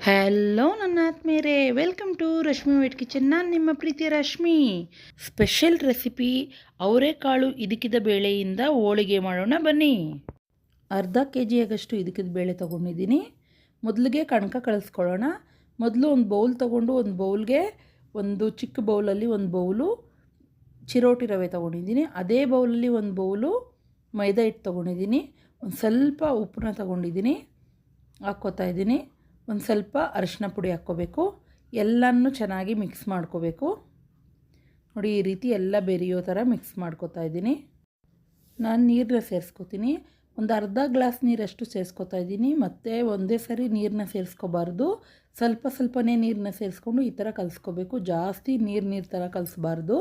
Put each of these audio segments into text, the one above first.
Hello ನನ್ನ ಆತ್ಮೀಯರೇ welcome to Rashmi weight kitchen ನಾನು ನಿಮ್ಮ ಪ್ರೀತಿಯ ರಶ್ಮಿ. ಸ್ಪೆಷಲ್ ರೆಸಿಪಿ ಅವರೆಕಾಳು ಇದಕ್ಕಿದ ಬೇಳೆಯಿಂದ ಹೋಳಿಗೆ ಮಾಡೋಣ ಬನ್ನಿ. ಅರ್ಧ ಕೆ ಜಿಯಾಗಷ್ಟು ಇದಕ್ಕಿದ ಬೇಳೆ ತೊಗೊಂಡಿದ್ದೀನಿ. ಮೊದಲಿಗೆ ಕಣಕ ಕಳಿಸ್ಕೊಳ್ಳೋಣ. ಮೊದಲು ಒಂದು ಬೌಲ್ ತೊಗೊಂಡು ಒಂದು ಬೌಲ್ಗೆ ಒಂದು ಚಿಕ್ಕ ಬೌಲಲ್ಲಿ ಒಂದು ಬೌಲು ಚಿರೋಟಿ ರವೆ ತೊಗೊಂಡಿದ್ದೀನಿ. ಅದೇ ಬೌಲಲ್ಲಿ ಒಂದು ಬೌಲು ಮೈದಾ ಹಿಟ್ಟು ತೊಗೊಂಡಿದ್ದೀನಿ. ಒಂದು ಸ್ವಲ್ಪ ಉಪ್ಪನ್ನ ತಗೊಂಡಿದ್ದೀನಿ, ಹಾಕ್ಕೋತಾ ಇದ್ದೀನಿ. ಒಂದು ಸ್ವಲ್ಪ ಅರಿಶಿನ ಪುಡಿ ಹಾಕ್ಕೋಬೇಕು. ಎಲ್ಲನೂ ಚೆನ್ನಾಗಿ ಮಿಕ್ಸ್ ಮಾಡ್ಕೋಬೇಕು. ನೋಡಿ, ಈ ರೀತಿ ಎಲ್ಲ ಬೆರೆಯೋ ಥರ ಮಿಕ್ಸ್ ಮಾಡ್ಕೋತಾ ಇದ್ದೀನಿ. ನಾನು ನೀರನ್ನ ಸೇರಿಸ್ಕೋತೀನಿ. ಒಂದು ಅರ್ಧ ಗ್ಲಾಸ್ ನೀರಷ್ಟು ಸೇರಿಸ್ಕೊತಾ ಇದ್ದೀನಿ. ಮತ್ತು ಒಂದೇ ಸರಿ ನೀರನ್ನ ಸೇರಿಸ್ಕೋಬಾರ್ದು. ಸ್ವಲ್ಪ ಸ್ವಲ್ಪನೇ ನೀರನ್ನ ಸೇರಿಸ್ಕೊಂಡು ಈ ಥರ ಕಲಿಸ್ಕೋಬೇಕು. ಜಾಸ್ತಿ ನೀರು ನೀರು ಥರ ಕಲಿಸ್ಬಾರ್ದು.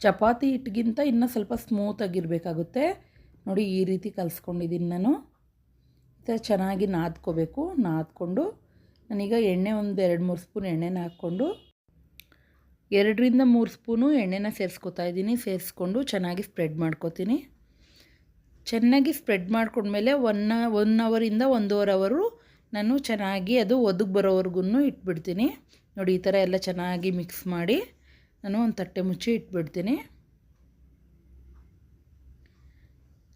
ಚಪಾತಿ ಹಿಟ್ಟಿಗಿಂತ ಇನ್ನೂ ಸ್ವಲ್ಪ ಸ್ಮೂತಾಗಿರಬೇಕಾಗುತ್ತೆ ನೋಡಿ ಈ ರೀತಿ ಕಲಿಸ್ಕೊಂಡಿದ್ದೀನಿ ನಾನು. ಈ ಚೆನ್ನಾಗಿ ನಾದ್ಕೋಬೇಕು. ನಾದ್ಕೊಂಡು ನಾನೀಗ ಎಣ್ಣೆ ಒಂದು ಎರಡು ಮೂರು ಸ್ಪೂನ್ ಎಣ್ಣೆನ ಹಾಕ್ಕೊಂಡು ಎರಡರಿಂದ ಮೂರು ಸ್ಪೂನು ಎಣ್ಣೆನ ಸೇರಿಸ್ಕೊತಾ ಇದ್ದೀನಿ. ಸೇರಿಸ್ಕೊಂಡು ಚೆನ್ನಾಗಿ ಸ್ಪ್ರೆಡ್ ಮಾಡ್ಕೋತೀನಿ. ಚೆನ್ನಾಗಿ ಸ್ಪ್ರೆಡ್ ಮಾಡ್ಕೊಂಡ್ಮೇಲೆ ಒನ್ ಒನ್ ಅವರಿಂದ ಒಂದೂವರೆ ಅವರು ನಾನು ಚೆನ್ನಾಗಿ ಅದು ಒದಗಿ ಬರೋವರೆಗೂ ಇಟ್ಬಿಡ್ತೀನಿ. ನೋಡಿ ಈ ಥರ ಎಲ್ಲ ಚೆನ್ನಾಗಿ ಮಿಕ್ಸ್ ಮಾಡಿ ನಾನು ಒಂದು ತಟ್ಟೆ ಮುಚ್ಚಿ ಇಟ್ಬಿಡ್ತೀನಿ.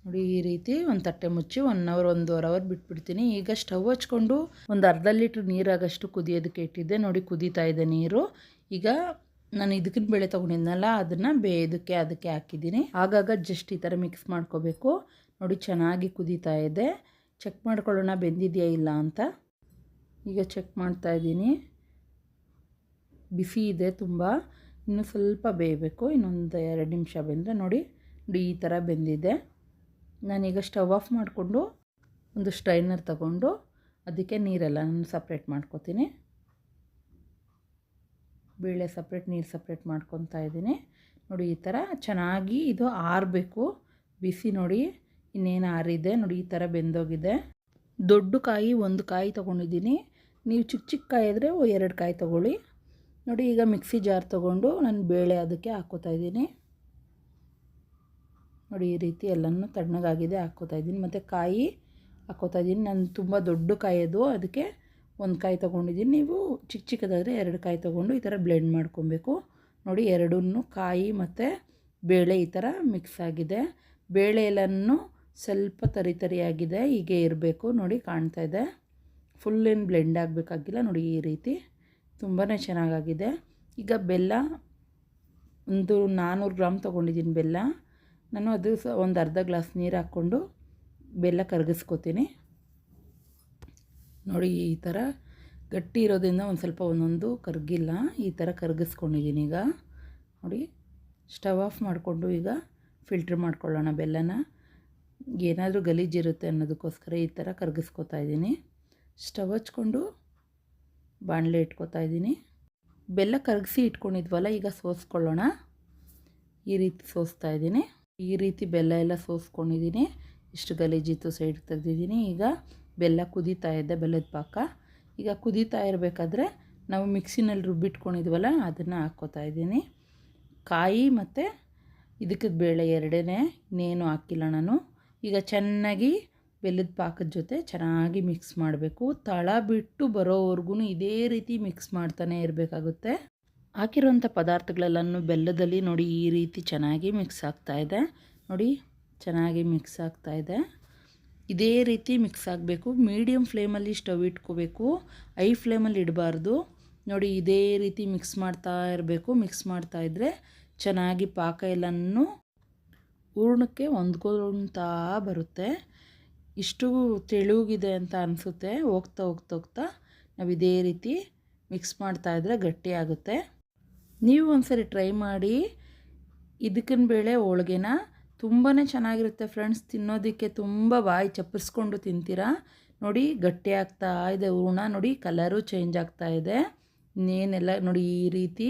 ನೋಡಿ, ಈ ರೀತಿ ಒಂದು ತಟ್ಟೆ ಮುಚ್ಚಿ ಒನ್ ಅವರ್ ಒಂದೂವರೆ ಅವರ್ ಬಿಟ್ಬಿಡ್ತೀನಿ. ಈಗ ಸ್ಟವ್ ಹಚ್ಕೊಂಡು ಒಂದು ಅರ್ಧ ಲೀಟ್ರ್ ನೀರಾಗಷ್ಟು ಕುದಿಯೋದಕ್ಕೆ ಇಟ್ಟಿದ್ದೆ. ನೋಡಿ, ಕುದೀತಾ ಇದೆ ನೀರು. ಈಗ ನಾನು ಇದಕ್ಕಿನ ಬೆಳೆ ತೊಗೊಂಡಿದ್ನಲ್ಲ, ಅದನ್ನು ಬೇಯೋದಕ್ಕೆ ಅದಕ್ಕೆ ಹಾಕಿದ್ದೀನಿ. ಆಗಾಗ ಜಸ್ಟ್ ಈ ಥರ ಮಿಕ್ಸ್ ಮಾಡ್ಕೋಬೇಕು. ನೋಡಿ, ಚೆನ್ನಾಗಿ ಕುದೀತಾ ಇದೆ. ಚೆಕ್ ಮಾಡ್ಕೊಳ್ಳೋಣ, ಬೆಂದಿದೆಯಾ ಇಲ್ಲ ಅಂತ. ಈಗ ಚೆಕ್ ಮಾಡ್ತಾ ಇದ್ದೀನಿ. ಬಿಸಿ ಇದೆ ತುಂಬ. ಇನ್ನು ಸ್ವಲ್ಪ ಬೇಯಬೇಕು. ಇನ್ನೊಂದು ಎರಡು ನಿಮಿಷ ಬೆಂದರೆ ನೋಡಿ ನೋಡಿ, ಈ ಥರ ಬೆಂದಿದೆ. ನಾನೀಗ ಸ್ಟವ್ ಆಫ್ ಮಾಡಿಕೊಂಡು ಒಂದು ಸ್ಟ್ರೈನರ್ ತಗೊಂಡು ಅದಕ್ಕೆ ನೀರೆಲ್ಲ ನಾನು ಸಪ್ರೇಟ್ ಮಾಡ್ಕೊತೀನಿ. ಬೇಳೆ ಸಪ್ರೇಟ್, ನೀರು ಸಪ್ರೇಟ್ ಮಾಡ್ಕೊತಾ ಇದ್ದೀನಿ. ನೋಡಿ ಈ ಥರ ಚೆನ್ನಾಗಿ ಇದು ಆರಬೇಕು. ಬಿಸಿ ನೋಡಿ ಇನ್ನೇನು ಆರಿದೆ, ನೋಡಿ ಈ ಥರ ಬೆಂದೋಗಿದೆ. ದೊಡ್ಡ ಕಾಯಿ, ಒಂದು ಕಾಯಿ ತೊಗೊಂಡಿದ್ದೀನಿ. ನೀವು ಚಿಕ್ಕ ಚಿಕ್ಕ ಕಾಯಿ ಇದ್ದರೆ ಎರಡು ಕಾಯಿ ತೊಗೊಳ್ಳಿ. ನೋಡಿ ಈಗ ಮಿಕ್ಸಿ ಜಾರ್ ತೊಗೊಂಡು ನಾನು ಬೇಳೆ ಅದಕ್ಕೆ ಹಾಕ್ಕೋತಾ ಇದ್ದೀನಿ. ನೋಡಿ, ಈ ರೀತಿ ಎಲ್ಲನೂ ತಣ್ಣಗಾಗಿದೆ, ಹಾಕ್ಕೋತಾ ಇದ್ದೀನಿ. ಮತ್ತು ಕಾಯಿ ಹಾಕ್ಕೋತಾ ಇದ್ದೀನಿ. ನಾನು ತುಂಬ ದೊಡ್ಡ ಕಾಯಿ ಅದು. ಅದಕ್ಕೆ ಒಂದು ಕಾಯಿ ತೊಗೊಂಡಿದ್ದೀನಿ. ನೀವು ಚಿಕ್ಕ ಚಿಕ್ಕದಾದರೆ ಎರಡು ಕಾಯಿ ತೊಗೊಂಡು ಈ ಥರ ಬ್ಲೆಂಡ್ ಮಾಡ್ಕೊಬೇಕು. ನೋಡಿ, ಎರಡನ್ನೂ ಕಾಯಿ ಮತ್ತು ಬೇಳೆ ಈ ಥರ ಮಿಕ್ಸ್ ಆಗಿದೆ. ಬೇಳೆ ಎಲ್ಲನೂ ಸ್ವಲ್ಪ ತರಿ ತರಿಯಾಗಿದೆ ಹೀಗೆ ಇರಬೇಕು. ನೋಡಿ, ಕಾಣ್ತಾ ಇದೆ. ಫುಲ್ ಏನು ಬ್ಲೆಂಡ್ ಆಗಬೇಕಾಗಿಲ್ಲ. ನೋಡಿ, ಈ ರೀತಿ ತುಂಬಾ ಚೆನ್ನಾಗಾಗಿದೆ. ಈಗ ಬೆಲ್ಲ ಒಂದು ನಾನ್ನೂರು ಗ್ರಾಮ್ ತೊಗೊಂಡಿದ್ದೀನಿ ಬೆಲ್ಲ. ನಾನು ಅದು ಸ ಒಂದು ಅರ್ಧ ಗ್ಲಾಸ್ ನೀರು ಹಾಕ್ಕೊಂಡು ಬೆಲ್ಲ ಕರಗಿಸ್ಕೋತೀನಿ. ನೋಡಿ, ಈ ಥರ ಗಟ್ಟಿ ಇರೋದ್ರಿಂದ ಒಂದು ಸ್ವಲ್ಪ ಒಂದೊಂದು ಕರಗಿಲ್ಲ. ಈ ಥರ ಕರಗಿಸ್ಕೊಂಡಿದ್ದೀನಿ ಈಗ. ನೋಡಿ, ಸ್ಟವ್ ಆಫ್ ಮಾಡಿಕೊಂಡು ಈಗ ಫಿಲ್ಟ್ರ್ ಮಾಡ್ಕೊಳ್ಳೋಣ ಬೆಲ್ಲನ. ಏನಾದರೂ ಗಲೀಜಿರುತ್ತೆ ಅನ್ನೋದಕ್ಕೋಸ್ಕರ ಈ ಥರ ಕರಗಿಸ್ಕೊತಾ ಇದ್ದೀನಿ. ಸ್ಟವ್ ಹಚ್ಕೊಂಡು ಬಾಣಲೆ ಇಟ್ಕೊತಾ ಇದ್ದೀನಿ. ಬೆಲ್ಲ ಕರಗಿಸಿ ಇಟ್ಕೊಂಡಿದ್ವಲ್ಲ, ಈಗ ಸೋಸ್ಕೊಳ್ಳೋಣ. ಈ ರೀತಿ ಸೋಸ್ತಾ ಇದ್ದೀನಿ. ಈ ರೀತಿ ಬೆಲ್ಲ ಎಲ್ಲ ಸೋಸ್ಕೊಂಡಿದ್ದೀನಿ. ಇಷ್ಟು ಗಲೀಜಿತ್ತು ಸೈಡ್ ತೆಗೆದಿದ್ದೀನಿ. ಈಗ ಬೆಲ್ಲ ಕುದೀತಾ ಇದ್ದೆ ಬೆಲ್ಲದ ಪಾಕ. ಈಗ ಕುದೀತಾ ಇರಬೇಕಾದ್ರೆ ನಾವು ಮಿಕ್ಸಿನಲ್ಲಿ ರುಬ್ಬಿಟ್ಕೊಂಡಿದ್ವಲ್ಲ, ಅದನ್ನು ಹಾಕ್ಕೋತಾ ಇದ್ದೀನಿ. ಕಾಯಿ ಮತ್ತು ಇದಕ್ಕೆ ಬೇಳೆ ಎರಡನೇ. ಇನ್ನೇನು ಹಾಕಿಲ್ಲ ನಾನು. ಈಗ ಚೆನ್ನಾಗಿ ಬೆಲ್ಲದ ಪಾಕದ ಜೊತೆ ಚೆನ್ನಾಗಿ ಮಿಕ್ಸ್ ಮಾಡಬೇಕು. ತಳ ಬಿಟ್ಟು ಬರೋವರೆಗೂ ಇದೇ ರೀತಿ ಮಿಕ್ಸ್ ಮಾಡ್ತಾನೆ ಇರಬೇಕಾಗುತ್ತೆ. ಹಾಕಿರೋಂಥ ಪದಾರ್ಥಗಳೆಲ್ಲನೂ ಬೆಲ್ಲದಲ್ಲಿ ನೋಡಿ ಈ ರೀತಿ ಚೆನ್ನಾಗಿ ಮಿಕ್ಸ್ ಆಗ್ತಾ ಇದೆ. ನೋಡಿ, ಚೆನ್ನಾಗಿ ಮಿಕ್ಸ್ ಆಗ್ತಾ ಇದೆ. ಇದೇ ರೀತಿ ಮಿಕ್ಸ್ ಆಗಬೇಕು. ಮೀಡಿಯಮ್ ಫ್ಲೇಮಲ್ಲಿ ಸ್ಟವ್ ಇಟ್ಕೋಬೇಕು. ಐ ಫ್ಲೇಮಲ್ಲಿ ಇಡಬಾರ್ದು. ನೋಡಿ, ಇದೇ ರೀತಿ ಮಿಕ್ಸ್ ಮಾಡ್ತಾ ಇರಬೇಕು. ಮಿಕ್ಸ್ ಮಾಡ್ತಾ ಇದ್ದರೆ ಚೆನ್ನಾಗಿ ಪಾಕ ಎಲ್ಲನೂ ಹೂರ್ಣಕ್ಕೆ ಹೊಂದ್ಕೊಳ್ತಾ ಬರುತ್ತೆ. ಇಷ್ಟು ತೆಳುಗಿದೆ ಅಂತ ಅನಿಸುತ್ತೆ. ಹೋಗ್ತಾ ಹೋಗ್ತಾ ಹೋಗ್ತಾ ನಾವು ಇದೇ ರೀತಿ ಮಿಕ್ಸ್ ಮಾಡ್ತಾ ಇದ್ದರೆ ಗಟ್ಟಿಯಾಗುತ್ತೆ ನೀವು ಒಂದ್ಸರಿ ಟ್ರೈ ಮಾಡಿ, ಇದಕ್ಕಿನ ಬೇಳೆ ಹೋಳ್ಗೆನ ತುಂಬಾ ಚೆನ್ನಾಗಿರುತ್ತೆ ಫ್ರೆಂಡ್ಸ್ ತಿನ್ನೋದಕ್ಕೆ ತುಂಬ ಬಾಯಿ ಚಪ್ಪರಿಸ್ಕೊಂಡು ತಿಂತೀರಾ? ನೋಡಿ, ಗಟ್ಟಿ ಆಗ್ತಾ ಇದೆ, ಹೂರ್ಣ. ನೋಡಿ ಕಲರು ಚೇಂಜ್ ಆಗ್ತಾ ಇದೆ. ಇನ್ನೇನೆಲ್ಲ ನೋಡಿ, ಈ ರೀತಿ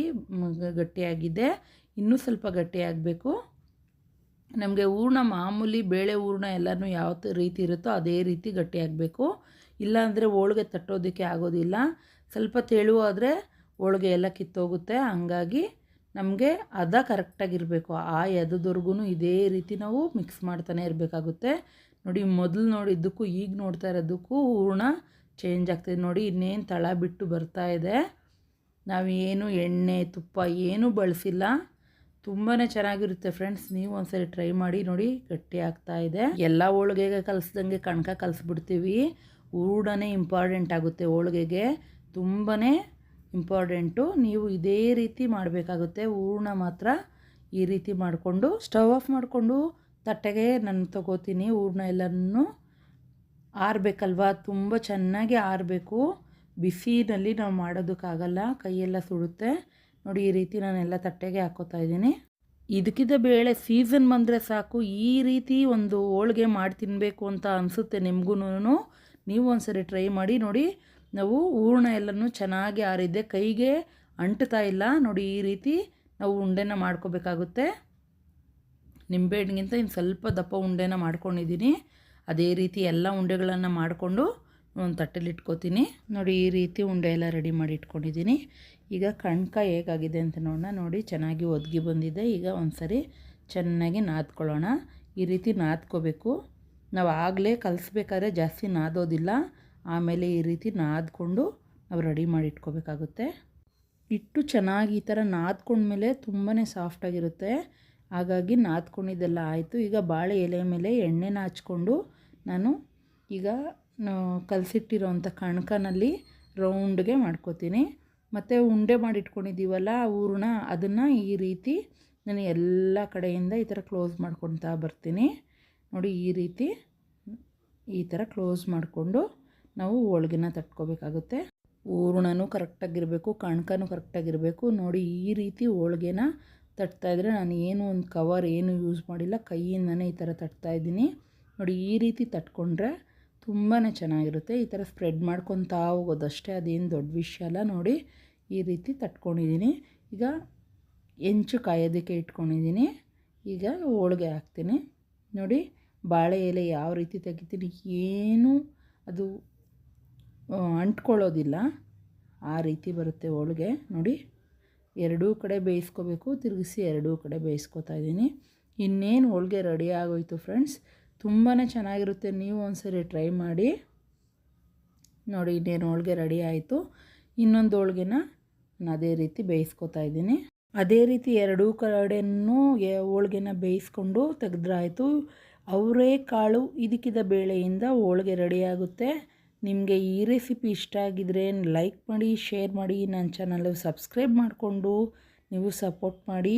ಗಟ್ಟಿಯಾಗಿದೆ ಇನ್ನೂ ಸ್ವಲ್ಪ ಗಟ್ಟಿಯಾಗಬೇಕು ನಮಗೆ ಹೂರ್ಣ ಮಾಮೂಲಿ ಬೇಳೆ ಹೂರ್ಣ ಎಲ್ಲನೂ ಯಾವ ರೀತಿ ಇರುತ್ತೋ ಅದೇ ರೀತಿ ಗಟ್ಟಿಯಾಗಬೇಕು ಇಲ್ಲಾಂದರೆ ಹೋಳಿಗೆ ತಟ್ಟೋದಕ್ಕೆ ಆಗೋದಿಲ್ಲ. ಸ್ವಲ್ಪ ತೆಳುವಾದರೆ ಹೋಳ್ಗೆ ಎಲ್ಲ ಕಿತ್ತೋಗುತ್ತೆ. ಹಂಗಾಗಿ ನಮಗೆ ಅದ ಕರೆಕ್ಟಾಗಿರಬೇಕು ಆ ಎದದವರೆಗೂ ಇದೇ ರೀತಿ ನಾವು ಮಿಕ್ಸ್ ಮಾಡ್ತಾನೆ ಇರಬೇಕಾಗುತ್ತೆ. ನೋಡಿ, ಮೊದಲು ನೋಡಿದ್ದಕ್ಕೂ ಈಗ ನೋಡ್ತಾ ಇರೋದಕ್ಕೂ ಹೂರ್ಣ ಚೇಂಜ್ ಆಗ್ತಿದೆ. ನೋಡಿ, ಇನ್ನೇನು ತಳ ಬಿಟ್ಟು ಬರ್ತಾ ಇದೆ. ನಾವೇನು ಎಣ್ಣೆ, ತುಪ್ಪ ಏನೂ ಬಳಸಿಲ್ಲ. ತುಂಬಾ ಚೆನ್ನಾಗಿರುತ್ತೆ ಫ್ರೆಂಡ್ಸ್ ನೀವು ಒಂದ್ಸರಿ ಟ್ರೈ ಮಾಡಿ ನೋಡಿ, ಗಟ್ಟಿ ಆಗ್ತಾ ಇದೆ. ಎಲ್ಲ ಹೋಳಿಗೆಗೆ ಕಲಿಸ್ದಂಗೆ ಕಣಕ ಕಲಿಸ್ಬಿಡ್ತೀವಿ. ಹೂರ್ಣನೇ ಇಂಪಾರ್ಟೆಂಟ್ ಆಗುತ್ತೆ ಹೋಳಿಗೆಗೆ. ತುಂಬಾ ಇಂಪಾರ್ಟೆಂಟು, ನೀವು ಇದೇ ರೀತಿ ಮಾಡಬೇಕಾಗುತ್ತೆ. ಹೂರ್ಣ ಮಾತ್ರ ಈ ರೀತಿ ಮಾಡಿಕೊಂಡು, ಸ್ಟವ್ ಆಫ್ ಮಾಡಿಕೊಂಡು ತಟ್ಟೆಗೆ ನಾನು ತಗೋತೀನಿ. ಹೂರ್ಣ ಎಲ್ಲನೂ ಆರಬೇಕಲ್ವಾ? ತುಂಬ ಚೆನ್ನಾಗಿ ಆರಬೇಕು. ಬಿಸಿನಲ್ಲಿ ನಾವು ಮಾಡೋದಕ್ಕಾಗಲ್ಲ, ಕೈಯೆಲ್ಲ ಸುಡುತ್ತೆ. ನೋಡಿ, ಈ ರೀತಿ ನಾನೆಲ್ಲ ತಟ್ಟೆಗೆ ಹಾಕೋತಾ ಇದ್ದೀನಿ. ಇದಕ್ಕಿದ್ದ ಬೇಳೆ ಸೀಸನ್ ಬಂದರೆ ಸಾಕು. ಈ ರೀತಿ ಒಂದು ಹೋಳಿಗೆ ಮಾಡಿ ತಿನ್ನಬೇಕು ಅಂತ ಅನಿಸುತ್ತೆ ನಿಮಗೂ ನೀವು ಒಂದ್ಸರಿ ಟ್ರೈ ಮಾಡಿ ನೋಡಿ. ನಾವು ಹೂರ್ಣ ಎಲ್ಲನೂ ಚೆನ್ನಾಗಿ ಆರಿದ್ದೆ ಕೈಗೆ ಅಂಟ್ತಾ ಇಲ್ಲ. ನೋಡಿ, ಈ ರೀತಿ ನಾವು ಉಂಡೆನ ಮಾಡ್ಕೋಬೇಕಾಗುತ್ತೆ. ನಿಂಬೆಹಣ್ಣಿಗಿಂತ ಇನ್ನು ಸ್ವಲ್ಪ ದಪ್ಪ ಉಂಡೆನ ಮಾಡ್ಕೊಂಡಿದ್ದೀನಿ. ಅದೇ ರೀತಿ ಎಲ್ಲ ಉಂಡೆಗಳನ್ನು ಮಾಡಿಕೊಂಡು ಒಂದು ತಟ್ಟೆಲಿ ಇಟ್ಕೋತೀನಿ. ನೋಡಿ, ಈ ರೀತಿ ಉಂಡೆ ಎಲ್ಲ ರೆಡಿ ಮಾಡಿ ಇಟ್ಕೊಂಡಿದ್ದೀನಿ. ಈಗ ಕಣ್ಕ ಹೇಗಾಗಿದೆ ಅಂತ ನೋಡೋಣ. ನೋಡಿ, ಚೆನ್ನಾಗಿ ಒದಗಿ ಬಂದಿದೆ. ಈಗ ಒಂದು ಸರಿ ಚೆನ್ನಾಗಿ ನಾದ್ಕೊಳ್ಳೋಣ. ಈ ರೀತಿ ನಾದ್ಕೋಬೇಕು. ನಾವು ಆಗಲೇ ಕಲಿಸ್ಬೇಕಾದ್ರೆ ಜಾಸ್ತಿ ನಾದೋದಿಲ್ಲ. ಆಮೇಲೆ ಈ ರೀತಿ ನಾದ್ಕೊಂಡು ನಾವು ರೆಡಿ ಮಾಡಿ ಇಟ್ಕೋಬೇಕಾಗುತ್ತೆ. ಇಟ್ಟು ಚೆನ್ನಾಗಿ ಈ ಥರ ನಾದ್ಕೊಂಡ್ಮೇಲೆ ತುಂಬಾ ಸಾಫ್ಟಾಗಿರುತ್ತೆ ಹಾಗಾಗಿ ನಾದ್ಕೊಂಡಿದ್ದೆಲ್ಲ ಆಯಿತು. ಈಗ ಬಾಳೆ ಎಲೆ ಮೇಲೆ ಎಣ್ಣೆನ ಹಚ್ಕೊಂಡು ನಾನು ಈಗ ಕಲಸಿಟ್ಟಿರೋವಂಥ ಕಣ್ಕನಲ್ಲಿ ರೌಂಡ್ಗೆ ಮಾಡ್ಕೋತೀನಿ. ಮತ್ತು ಉಂಡೆ ಮಾಡಿಟ್ಕೊಂಡಿದ್ದೀವಲ್ಲ ಹೂರ್ಣ ಅದನ್ನು ಈ ರೀತಿ ನಾನು ಎಲ್ಲ ಕಡೆಯಿಂದ ಈ ಥರ ಕ್ಲೋಸ್ ಮಾಡ್ಕೊತಾ ಬರ್ತೀನಿ. ನೋಡಿ ಈ ರೀತಿ ಈ ಥರ ಕ್ಲೋಸ್ ಮಾಡಿಕೊಂಡು ನಾವು ಹೋಳ್ಗೆನ ತಟ್ಕೋಬೇಕಾಗುತ್ತೆ. ಹೂರ್ಣನೂ ಕರೆಕ್ಟಾಗಿರಬೇಕು, ಕಣ್ಕನೂ ಕರೆಕ್ಟಾಗಿರಬೇಕು. ನೋಡಿ, ಈ ರೀತಿ ಹೋಳ್ಗೆನ ತಟ್ತಾಯಿದ್ರೆ ನಾನು ಏನು ಒಂದು ಕವರ್ ಏನು ಯೂಸ್ ಮಾಡಿಲ್ಲ, ಕೈಯಿಂದನೇ ಈ ಥರ ತಟ್ತಾಯಿದ್ದೀನಿ ನೋಡಿ, ಈ ರೀತಿ ತಟ್ಕೊಂಡ್ರೆ ತುಂಬಾ ಚೆನ್ನಾಗಿರುತ್ತೆ. ಈ ಥರ ಸ್ಪ್ರೆಡ್ ಮಾಡ್ಕೊತಾ ಹೋಗೋದಷ್ಟೇ ಅದೇನು ದೊಡ್ಡ ವಿಷಯ ಅಲ್ಲ. ನೋಡಿ, ಈ ರೀತಿ ತಟ್ಕೊಂಡಿದ್ದೀನಿ. ಈಗ ಹೆಂಚು ಕಾಯೋದಕ್ಕೆ ಇಟ್ಕೊಂಡಿದ್ದೀನಿ. ಈಗ ಹೋಳಿಗೆ ಹಾಕ್ತೀನಿ. ನೋಡಿ, ಬಾಳೆ ಎಲೆ ಯಾವ ರೀತಿ ತೆಗಿತೀನಿ, ಏನು ಅದು ಅಂಟ್ಕೊಳ್ಳೋದಿಲ್ಲ. ಆ ರೀತಿ ಬರುತ್ತೆ ಹೋಳಿಗೆ. ನೋಡಿ, ಎರಡೂ ಕಡೆ ಬೇಯಿಸ್ಕೋಬೇಕು. ತಿರುಗಿಸಿ ಎರಡೂ ಕಡೆ ಬೇಯಿಸ್ಕೊತಾ ಇದ್ದೀನಿ. ಇನ್ನೇನು ಹೋಳಿಗೆ ರೆಡಿ ಆಗೋಯ್ತು ಫ್ರೆಂಡ್ಸ್? ತುಂಬಾ ಚೆನ್ನಾಗಿರುತ್ತೆ. ನೀವು ಒಂದ್ಸರಿ ಟ್ರೈ ಮಾಡಿ. ನೋಡಿ, ಇನ್ನೇನು ಹೋಳಿಗೆ ರೆಡಿ ಆಯಿತು. ಇನ್ನೊಂದು ಹೋಳಿಗೆನ ನಾನು ಅದೇ ರೀತಿ ಬೇಯಿಸ್ಕೊತಾ ಇದ್ದೀನಿ. ಅದೇ ರೀತಿ ಎರಡೂ ಕಡೆಯೂ ಹೋಳಿಗೆನ ಬೇಯಿಸ್ಕೊಂಡು ತೆಗೆದ್ರಾಯಿತು. ಅವರೇ ಕಾಳು, ಇದಕ್ಕಿದ ಬೇಳೆಯಿಂದ ಹೋಳಿಗೆ ರೆಡಿಯಾಗುತ್ತೆ ನಿಮಗೆ ಈ ರೆಸಿಪಿ ಇಷ್ಟ ಆಗಿದ್ರೆ ಲೈಕ್ ಮಾಡಿ, ಶೇರ್ ಮಾಡಿ, ನನ್ನ ಚಾನಲ್ ಸಬ್ಸ್ಕ್ರೈಬ್ ಮಾಡಿಕೊಂಡು ನೀವು ಸಪೋರ್ಟ್ ಮಾಡಿ.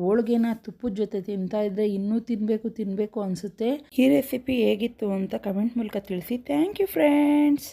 ಹೋಳ್ಗೆನ ತುಪ್ಪದ ಜೊತೆ ತಿಂತಾ ಇದ್ದರೆ ಇನ್ನೂ ತಿನ್ನಬೇಕು ತಿನ್ನಬೇಕು ಅನಿಸುತ್ತೆ. ಈ ರೆಸಿಪಿ ಹೇಗಿತ್ತು ಅಂತ ಕಮೆಂಟ್ ಮೂಲಕ ತಿಳಿಸಿ. Thank you friends.